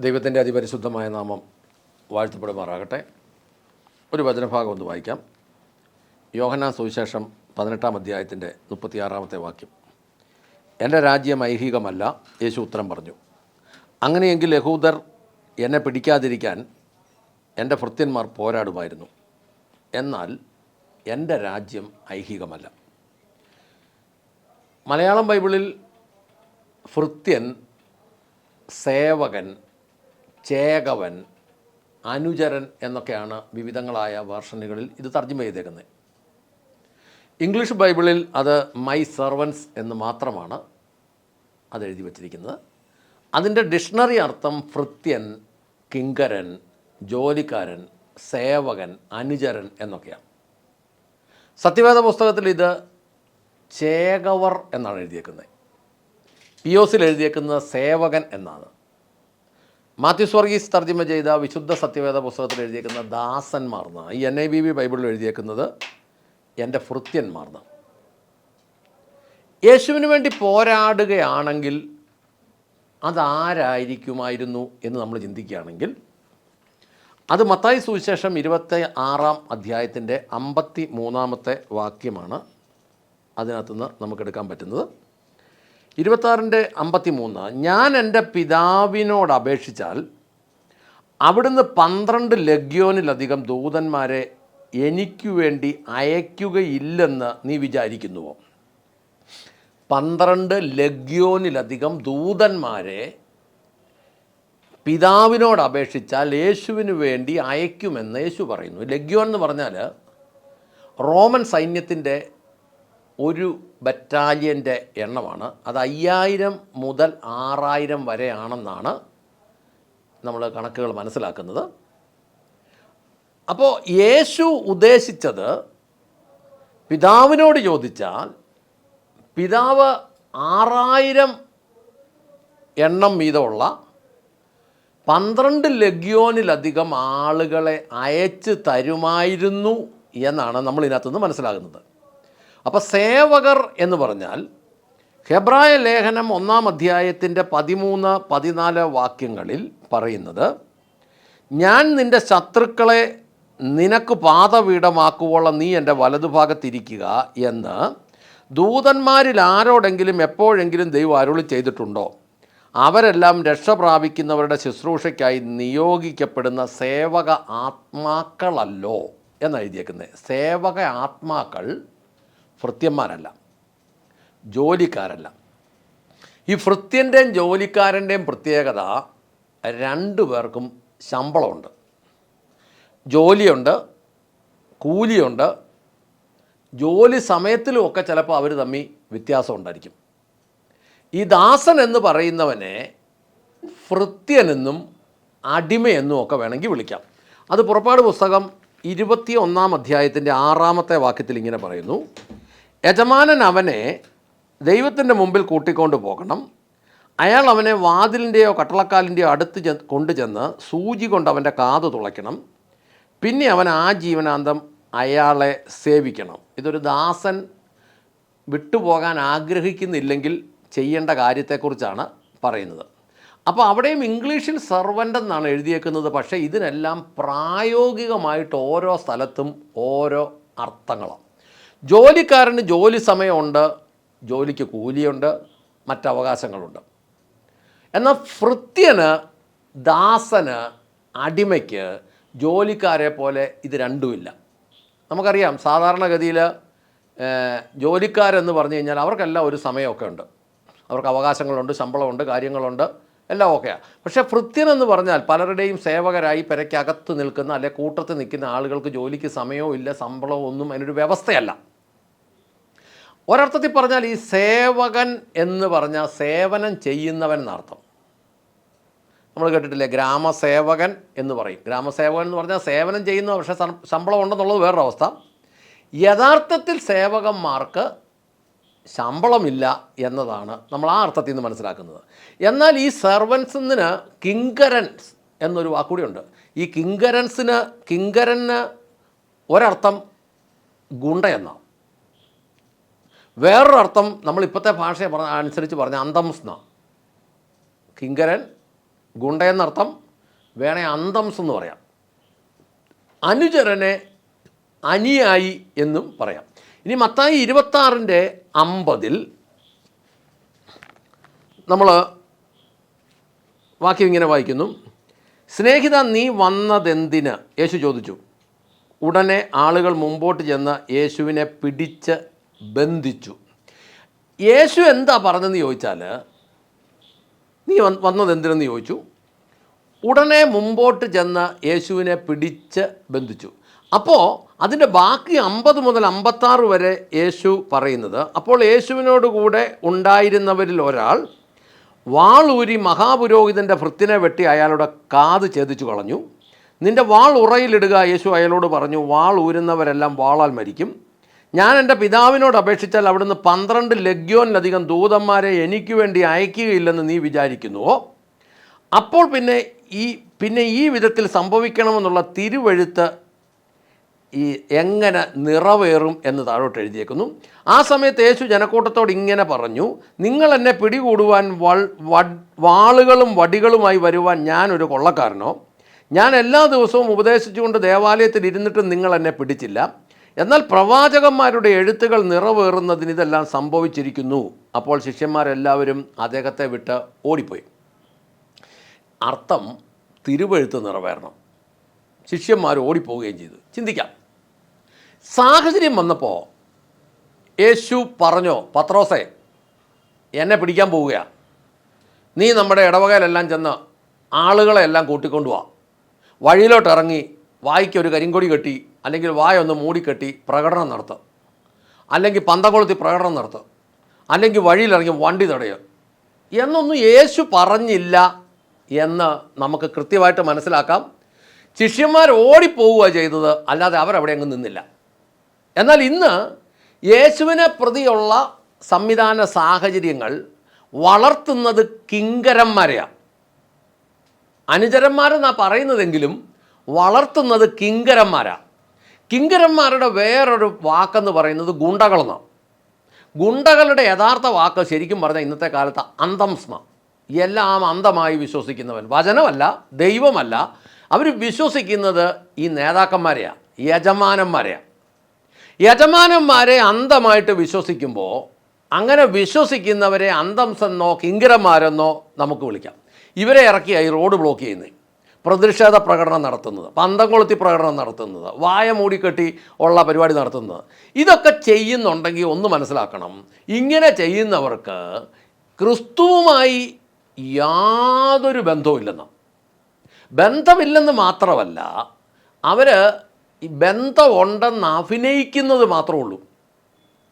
ദൈവത്തിന്റെ അതിപരിശുദ്ധമായ നാമം വാഴ്ത്തപ്പെടുമാറാകട്ടെ. ഒരു വചനഭാഗം ഒന്ന് വായിക്കാം. യോഹന സുവിശേഷം പതിനെട്ടാം അധ്യായത്തിന്റെ മുപ്പത്തിയാറാമത്തെ വാക്യം. എന്റെ രാജ്യം ഐഹികമല്ല യേശു ഉത്തരം പറഞ്ഞു. അങ്ങനെയെങ്കിൽ യഹൂദർ എന്നെ പിടിക്കാതിരിക്കാൻ എന്റെ ഭൃത്യന്മാർ പോരാടുമായിരുന്നു. എന്നാൽ എന്റെ രാജ്യം ഐഹികമല്ല. മലയാളം ബൈബിളിൽ ഭൃത്യൻ സേവകൻ ചേകവൻ അനുചരൻ എന്നൊക്കെയാണ് വിവിധങ്ങളായ വേർഷനുകളിൽ ഇത് തർജമ ചെയ്തേക്കുന്നത്. ഇംഗ്ലീഷ് ബൈബിളിൽ അത് മൈ സെർവൻസ് എന്ന് മാത്രമാണ് അത് എഴുതി വച്ചിരിക്കുന്നത്. അതിന്റെ ഡിക്ഷണറി അർത്ഥം ഭൃത്യൻ കിങ്കരൻ ജോലിക്കാരൻ സേവകൻ അനുചരൻ എന്നൊക്കെയാണ്. സത്യവേദ പുസ്തകത്തിൽ ഇത് ചേകവർ എന്നാണ് എഴുതിയേക്കുന്നത്. പി ഒസിൽ എഴുതിയേക്കുന്നത് സേവകൻ എന്നാണ്. മാത്യുസ് വർഗീസ് തർജമ ചെയ്ത വിശുദ്ധ സത്യവേദ പുസ്തകത്തിൽ എഴുതിയേക്കുന്ന ദാസന്മാർ എന്നാണ് ഈ എൻ ഐ ബി ബി ബൈബിളിൽ എഴുതിയേക്കുന്നത് എന്റെ ഭൃത്യന്മാർ എന്നാണ് യേശുവിന് വേണ്ടി പോരാടുകയാണെങ്കിൽ അതാരായിരിക്കുമായിരുന്നു എന്ന് നമ്മൾ ചിന്തിക്കുകയാണെങ്കിൽ അത് മത്തായി സുവിശേഷം ഇരുപത്തി ആറാം അധ്യായത്തിന്റെ അമ്പത്തി മൂന്നാമത്തെ വാക്യമാണ്. അതിനകത്തുനിന്ന് നമുക്കെടുക്കാൻ പറ്റുന്നത് ഇരുപത്താറിന്റെ അമ്പത്തി മൂന്ന് ഞാൻ എന്റെ പിതാവിനോട് അപേക്ഷിച്ചാൽ അവിടുന്ന് പന്ത്രണ്ട് ലഗ്യോനിലധികം ദൂതന്മാരെ എനിക്ക് വേണ്ടി അയക്കുകയില്ലെന്ന് നീ വിചാരിക്കുന്നുവോ? പന്ത്രണ്ട് ലഗ്യോനിലധികം ദൂതന്മാരെ പിതാവിനോട് അപേക്ഷിച്ചാൽ യേശുവിന് വേണ്ടി അയക്കുമെന്ന് യേശു പറയുന്നു. ലഗ്യോൻ എന്ന് പറഞ്ഞാൽ റോമൻ സൈന്യത്തിന്റെ ഒരു ബറ്റാലിയന്റെ എണ്ണമാണ്. അത് അയ്യായിരം മുതൽ ആറായിരം വരെയാണെന്നാണ് നമ്മൾ കണക്കുകൾ മനസ്സിലാക്കുന്നത്. അപ്പോൾ യേശു ഉദ്ദേശിച്ചത് പിതാവിനോട് ചോദിച്ചാൽ പിതാവ് ആറായിരം എണ്ണം വീതമുള്ള പന്ത്രണ്ട് ലഗ്യോനിലധികം ആളുകളെ അയച്ച് തരുമായിരുന്നു എന്നാണ് നമ്മൾ ഇതിനകത്തുനിന്ന് മനസ്സിലാകുന്നത്. അപ്പോൾ സേവകർ എന്ന് പറഞ്ഞാൽ ഹെബ്രായ ലേഖനം ഒന്നാം അധ്യായത്തിന്റെ പതിമൂന്ന് പതിനാല് വാക്യങ്ങളിൽ പറയുന്നത് ഞാൻ നിന്റെ ശത്രുക്കളെ നിനക്ക് പാതപീഠമാക്കുവോളം നീ എന്റെ വലതുഭാഗത്തിരിക്കുക എന്ന് ദൂതന്മാരിൽ ആരോടെങ്കിലും എപ്പോഴെങ്കിലും ദൈവം അരുളി ചെയ്തിട്ടുണ്ടോ? അവരെല്ലാം രക്ഷ പ്രാപിക്കുന്നവരുടെ ശുശ്രൂഷയ്ക്കായി നിയോഗിക്കപ്പെടുന്ന സേവക ആത്മാക്കളല്ലോ എന്നെഴുതിയേക്കുന്നത് സേവക ആത്മാക്കൾ ഭൃത്യന്മാരല്ല ജോലിക്കാരല്ല. ഈ ഭൃത്യന്റെയും ജോലിക്കാരന്റെയും പ്രത്യേകത രണ്ടു പേർക്കും ശമ്പളമുണ്ട്. ജോലിയുണ്ട് കൂലിയുണ്ട് ജോലി സമയത്തിലും ഒക്കെ ചിലപ്പോൾ അവർ തമ്മിൽ വ്യത്യാസം ഉണ്ടായിരിക്കും. ഈ ദാസൻ എന്ന് പറയുന്നവനെ ഭൃത്യനെന്നും അടിമയെന്നും ഒക്കെ വേണമെങ്കിൽ വിളിക്കാം. അത് പുറപ്പാട് പുസ്തകം ഇരുപത്തി ഒന്നാം അധ്യായത്തിന്റെ ആറാമത്തെ വാക്യത്തിൽ ഇങ്ങനെ പറയുന്നു. യജമാനൻ അവനെ ദൈവത്തിന്റെ മുമ്പിൽ കൂട്ടിക്കൊണ്ട് പോകണം. അയാൾ അവനെ വാതിലിന്റെയോ കട്ടളക്കാലിന്റെയോ അടുത്ത് ചെ കൊണ്ടുചെന്ന് സൂചി കൊണ്ട് അവന്റെ കാത് തുളയ്ക്കണം. പിന്നെ അവൻ ആ ജീവനാന്തം അയാളെ സേവിക്കണം. ഇതൊരു ദാസൻ വിട്ടുപോകാൻ ആഗ്രഹിക്കുന്നില്ലെങ്കിൽ ചെയ്യേണ്ട കാര്യത്തെക്കുറിച്ചാണ് പറയുന്നത്. അപ്പോൾ അവിടെയും ഇംഗ്ലീഷിൽ സെർവന്റ് എന്നാണ് എഴുതിയേക്കുന്നത്. പക്ഷേ ഇതിനെല്ലാം പ്രായോഗികമായിട്ട് ഓരോ സ്ഥലത്തും ഓരോ അർത്ഥങ്ങളാണ്. ജോലിക്കാരന് ജോലി സമയമുണ്ട് ജോലിക്ക് കൂലിയുണ്ട് മറ്റവകാശങ്ങളുണ്ട്. എന്നാൽ ഭൃത്യന് ദാസന് അടിമയ്ക്ക് ജോലിക്കാരെ പോലെ ഇത് രണ്ടുമില്ല. നമുക്കറിയാം സാധാരണഗതിയിൽ ജോലിക്കാരെന്ന് പറഞ്ഞു കഴിഞ്ഞാൽ അവർക്കെല്ലാം ഒരു സമയമൊക്കെ ഉണ്ട്. അവർക്ക് അവകാശങ്ങളുണ്ട് ശമ്പളമുണ്ട് കാര്യങ്ങളുണ്ട് എല്ലാം ഓക്കെയാണ് പക്ഷേ ഭൃത്യനെന്ന് പറഞ്ഞാൽ പലരുടെയും സേവകരായി പെരയ്ക്കകത്ത് നിൽക്കുന്ന അല്ലെ കൂട്ടത്തിൽ നിൽക്കുന്ന ആളുകൾക്ക് ജോലിക്ക് സമയവും ഇല്ല ശമ്പളവും ഒന്നും അതിനൊരു വ്യവസ്ഥയല്ല. ഒരർത്ഥത്തിൽ പറഞ്ഞാൽ ഈ സേവകൻ എന്ന് പറഞ്ഞാൽ സേവനം ചെയ്യുന്നവൻ എന്നർത്ഥം. നമ്മൾ കേട്ടിട്ടില്ലേ? ഗ്രാമസേവകൻ എന്ന് പറയും. ഗ്രാമസേവകൻ എന്ന് പറഞ്ഞാൽ സേവനം ചെയ്യുന്ന പക്ഷേ ശമ്പളം ഉണ്ടെന്നുള്ളത് വേറൊരു അവസ്ഥ യഥാർത്ഥത്തിൽ സേവകന്മാർക്ക് ശമ്പളമില്ല എന്നതാണ് നമ്മൾ ആ അർത്ഥത്തിൽ നിന്ന് മനസ്സിലാക്കുന്നത്. എന്നാൽ ഈ സെർവൻസിന് കിങ്കരൻസ് എന്നൊരു വാക്കുകൂടിയുണ്ട്. ഈ കിങ്കരൻസിന് കിങ്കരന് ഒരർത്ഥം ഗുണ്ട എന്നാണ്. വേറൊരർത്ഥം നമ്മൾ ഇപ്പോഴത്തെ ഭാഷയെ പറഞ്ഞ അനുസരിച്ച് പറഞ്ഞ അന്തംസ്ന. കിങ്കരൻ ഗുണ്ടയെന്നർത്ഥം വേണേ അന്തംസ് എന്ന് പറയാം. അനുചരനെ അനിയായി എന്നും പറയാം. ഇനി മത്തായി ഇരുപത്താറിന്റെ അമ്പതിൽ നമ്മൾ വാക്യം ഇങ്ങനെ വായിക്കുന്നു. സ്നേഹിത നീ വന്നതെന്തിന്? യേശു ചോദിച്ചു. ഉടനെ ആളുകൾ മുമ്പോട്ട് ചെന്ന് യേശുവിനെ പിടിച്ച് ബന്ധിച്ചു. യേശു എന്താ പറഞ്ഞതെന്ന് ചോദിച്ചാൽ നീ വന്ന് വന്നത് എന്തിനെന്ന് ചോദിച്ചു? ഉടനെ മുമ്പോട്ട് ചെന്ന യേശുവിനെ പിടിച്ച് ബന്ധിച്ചു. അപ്പോൾ അതിന്റെ ബാക്കി അമ്പത് മുതൽ അമ്പത്താറ് വരെ യേശു പറയുന്നത് അപ്പോൾ യേശുവിനോട് കൂടെ ഉണ്ടായിരുന്നവരിൽ ഒരാൾ വാളൂരി മഹാപുരോഹിതന്റെ ഭൃത്തിനെ വെട്ടി അയാളുടെ കാത് ഛേദിച്ചു കളഞ്ഞു. നിന്റെ വാൾ ഉറയിലിടുക യേശു അയാളോട് പറഞ്ഞു വാൾ ഊരുന്നവരെല്ലാം വാളാൽ മരിക്കും. ഞാൻ എന്റെ പിതാവിനോട് അപേക്ഷിച്ചാൽ അവിടുന്ന് പന്ത്രണ്ട് ലഗ്യോനിലധികം ദൂതന്മാരെ എനിക്ക് വേണ്ടി അയക്കുകയില്ലെന്ന് നീ വിചാരിക്കുന്നുവോ? അപ്പോൾ പിന്നെ ഈ പിന്നെ ഈ വിധത്തിൽ സംഭവിക്കണമെന്നുള്ള തിരുവഴുത്ത് ഈ എങ്ങനെ നിറവേറും എന്ന് താഴോട്ട് എഴുതിയേക്കുന്നു. ആ സമയത്ത് യേശു ജനക്കൂട്ടത്തോട് ഇങ്ങനെ പറഞ്ഞു നിങ്ങൾ എന്നെ പിടികൂടുവാൻ വാളുകളും വടികളുമായി വരുവാൻ ഞാനൊരു കൊള്ളക്കാരനോ? ഞാൻ എല്ലാ ദിവസവും ഉപദേശിച്ചുകൊണ്ട് ദേവാലയത്തിൽ ഇരുന്നിട്ടും നിങ്ങൾ എന്നെ പിടിച്ചില്ല. എന്നാൽ പ്രവാചകന്മാരുടെ എഴുത്തുകൾ നിറവേറുന്നതിന് ഇതെല്ലാം സംഭവിച്ചിരിക്കുന്നു. അപ്പോൾ ശിഷ്യന്മാരെല്ലാവരും അദ്ദേഹത്തെ വിട്ട് ഓടിപ്പോയി. അർത്ഥം തിരുവഴുത്ത് നിറവേറണം. ശിഷ്യന്മാർ ഓടിപ്പോവുകയും ചെയ്തു. ചിന്തിക്കാം. സാഹചര്യം വന്നപ്പോൾ യേശു പറഞ്ഞോ പത്രോസെ എന്നെ പിടിക്കാൻ പോവുകയാണ് നീ നമ്മുടെ ഇടവകയിലെല്ലാം ചെന്ന് ആളുകളെ എല്ലാം കൂട്ടിക്കൊണ്ടുപോവാ വഴിയിലോട്ട് ഇറങ്ങി വായിക്ക് ഒരു കരിങ്കൊടി കെട്ടി അല്ലെങ്കിൽ വായ ഒന്ന് മൂടിക്കെട്ടി പ്രകടനം നടത്തുക. അല്ലെങ്കിൽ പന്തകുളത്തിൽ പ്രകടനം നടത്തുക. അല്ലെങ്കിൽ വഴിയിലിറങ്ങി വണ്ടി തടയുക. എന്നൊന്നും യേശു പറഞ്ഞില്ല എന്ന് നമുക്ക് കൃത്യമായിട്ട് മനസ്സിലാക്കാം. ശിഷ്യന്മാർ ഓടിപ്പോവുക ചെയ്തത് അല്ലാതെ അവരവിടെ അങ്ങ് നിന്നില്ല. എന്നാൽ ഇന്ന് യേശുവിനെ പ്രതിയുള്ള സംവിധാന സാഹചര്യങ്ങൾ വളർത്തുന്നത് കിങ്കരന്മാരെയാണ് അനുചരന്മാരെന്നാണ് പറയുന്നതെങ്കിലും വളർത്തുന്നത് കിങ്കരന്മാരാണ് കിങ്കരന്മാരുടെ വേറൊരു വാക്കെന്ന് പറയുന്നത് ഗുണ്ടകളെന്നാണ് ഗുണ്ടകളുടെ യഥാർത്ഥ വാക്ക് ശരിക്കും പറഞ്ഞാൽ ഇന്നത്തെ കാലത്ത് അന്തംസ്മ എല്ലാം അന്തമായി വിശ്വസിക്കുന്നവൻ. വചനമല്ല ദൈവമല്ല. അവർ വിശ്വസിക്കുന്നത് ഈ നേതാക്കന്മാരെയാണ് യജമാനന്മാരെയാണ് യജമാനന്മാരെ അന്തമായിട്ട് വിശ്വസിക്കുമ്പോൾ അങ്ങനെ വിശ്വസിക്കുന്നവരെ അന്തംസെന്നോ കിങ്കരന്മാരെന്നോ നമുക്ക് വിളിക്കാം. ഇവരെ ഇറക്കിയായി റോഡ് ബ്ലോക്ക് ചെയ്യുന്നത് പ്രതിഷേധ പ്രകടനം നടത്തുന്നത് പന്തം കൊളുത്തി പ്രകടനം നടത്തുന്നത് വായ മൂടിക്കെട്ടി ഉള്ള പരിപാടി നടത്തുന്നത്. ഇതൊക്കെ ചെയ്യുന്നുണ്ടെങ്കിൽ ഒന്ന് മനസ്സിലാക്കണം. ഇങ്ങനെ ചെയ്യുന്നവർക്ക് ക്രിസ്തുവുമായി യാതൊരു ബന്ധവുമില്ലെന്ന്. ബന്ധമില്ലെന്ന് മാത്രമല്ല അവർ ബന്ധമുണ്ടെന്ന് അഭിനയിക്കുന്നത് മാത്രമേ ഉള്ളൂ.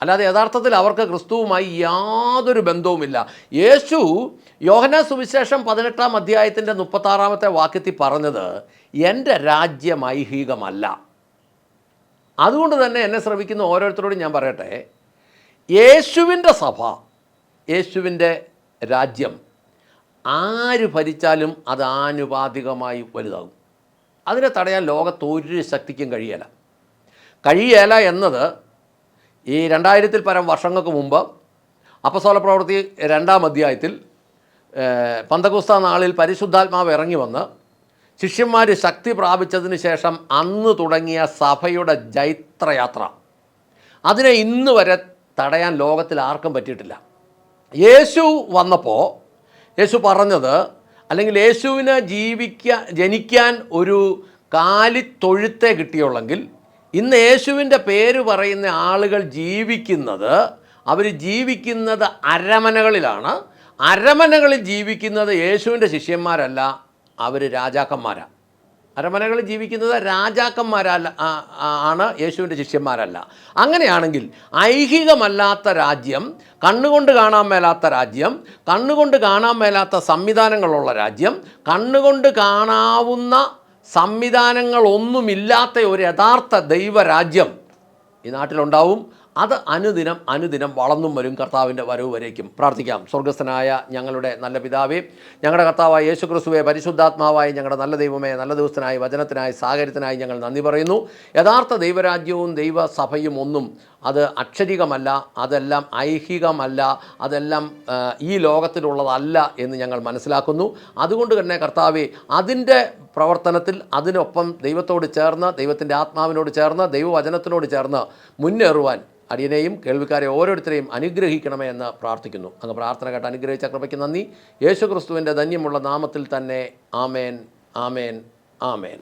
അല്ലാതെ യഥാർത്ഥത്തിൽ അവർക്ക് ക്രിസ്തുവുമായി യാതൊരു ബന്ധവുമില്ല. യേശു യോഹന സുവിശേഷം പതിനെട്ടാം അധ്യായത്തിന്റെ മുപ്പത്താറാമത്തെ വാക്യത്തിൽ പറഞ്ഞത് എന്റെ രാജ്യം ഐഹികമല്ല. അതുകൊണ്ട് തന്നെ എന്നെ ശ്രമിക്കുന്ന ഓരോരുത്തരോടും ഞാൻ പറയട്ടെ യേശുവിന്റെ സഭ യേശുവിന്റെ രാജ്യം ആര് ഭരിച്ചാലും അത് ആനുപാതികമായി വലുതാകും. അതിനെ തടയാൻ ലോകത്തൊരു ശക്തിക്കും കഴിയല. കഴിയേല എന്നത് ഈ രണ്ടായിരത്തിൽ പരം വർഷങ്ങൾക്ക് മുമ്പ് അപ്പസോല പ്രവൃത്തി രണ്ടാം അധ്യായത്തിൽ പന്തകുസ്ത നാളിൽ പരിശുദ്ധാത്മാവ് ഇറങ്ങി വന്ന് ശിഷ്യന്മാർ ശക്തി പ്രാപിച്ചതിന് ശേഷം അന്ന് തുടങ്ങിയ സഭയുടെ ജൈത്രയാത്ര. അതിനെ ഇന്ന് വരെ തടയാൻ ലോകത്തിൽ ആർക്കും പറ്റിയിട്ടില്ല. യേശു വന്നപ്പോൾ യേശു പറഞ്ഞത് അല്ലെങ്കിൽ യേശുവിനെ ജീവിക്കാൻ ജനിക്കാൻ ഒരു കാലിത്തൊഴുത്തെ കിട്ടിയുള്ളെങ്കിൽ ഇന്ന് യേശുവിന്റെ പേര് പറയുന്ന ആളുകൾ ജീവിക്കുന്നത് അവർ ജീവിക്കുന്നത് അരമനകളിലാണ്. അരമനകളിൽ ജീവിക്കുന്നത് യേശുവിന്റെ ശിഷ്യന്മാരല്ല അവർ രാജാക്കന്മാരാണ് അരമനകളിൽ ജീവിക്കുന്നത് രാജാക്കന്മാരല്ല ആണ് യേശുവിന്റെ ശിഷ്യന്മാരല്ല. അങ്ങനെയാണെങ്കിൽ ഐഹികമല്ലാത്ത രാജ്യം കണ്ണുകൊണ്ട് കാണാൻ മേലാത്ത രാജ്യം കണ്ണുകൊണ്ട് കാണാൻ മേലാത്ത സംവിധാനങ്ങളുള്ള രാജ്യം കണ്ണുകൊണ്ട് കാണാവുന്ന സംവിധാനങ്ങളൊന്നുമില്ലാത്ത ഒരു യഥാർത്ഥ ദൈവരാജ്യം ഈ നാട്ടിലുണ്ടാവും. അത് അനുദിനം അനുദിനം വളർന്നും വരും കർത്താവിന്റെ വരവ് വരേക്കും. പ്രാർത്ഥിക്കാം. സ്വർഗസ്ഥനായ ഞങ്ങളുടെ നല്ല പിതാവേ ഞങ്ങളുടെ കർത്താവായ യേശു ക്രിസ്തുവെ പരിശുദ്ധാത്മാവായി ഞങ്ങളുടെ നല്ല ദൈവമേ നല്ല ദിവസത്തിനായി വചനത്തിനായി സാഹചര്യത്തിനായി ഞങ്ങൾ നന്ദി പറയുന്നു. യഥാർത്ഥ ദൈവരാജ്യവും ദൈവസഭയും ഒന്നും അത് അക്ഷരികമല്ല അതെല്ലാം ഐഹികമല്ല അതെല്ലാം ഈ ലോകത്തിലുള്ളതല്ല എന്ന് ഞങ്ങൾ മനസ്സിലാക്കുന്നു. അതുകൊണ്ട് തന്നെ കർത്താവെ അതിന്റെ പ്രവർത്തനത്തിൽ അതിനൊപ്പം ദൈവത്തോട് ചേർന്ന് ദൈവത്തിന്റെ ആത്മാവിനോട് ചേർന്ന് ദൈവവചനത്തിനോട് ചേർന്ന് മുന്നേറുവാൻ അടിയനെയും കേൾവിക്കാരെ ഓരോരുത്തരെയും അനുഗ്രഹിക്കണമേ എന്ന് പ്രാർത്ഥിക്കുന്നു. അങ്ങ് പ്രാർത്ഥന കേട്ട് അനുഗ്രഹിച്ച കൃപയ്ക്ക് നന്ദി. യേശു ക്രിസ്തുവിന്റെ ധന്യമുള്ള നാമത്തിൽ തന്നെ ആമേൻ ആമേൻ ആമേൻ.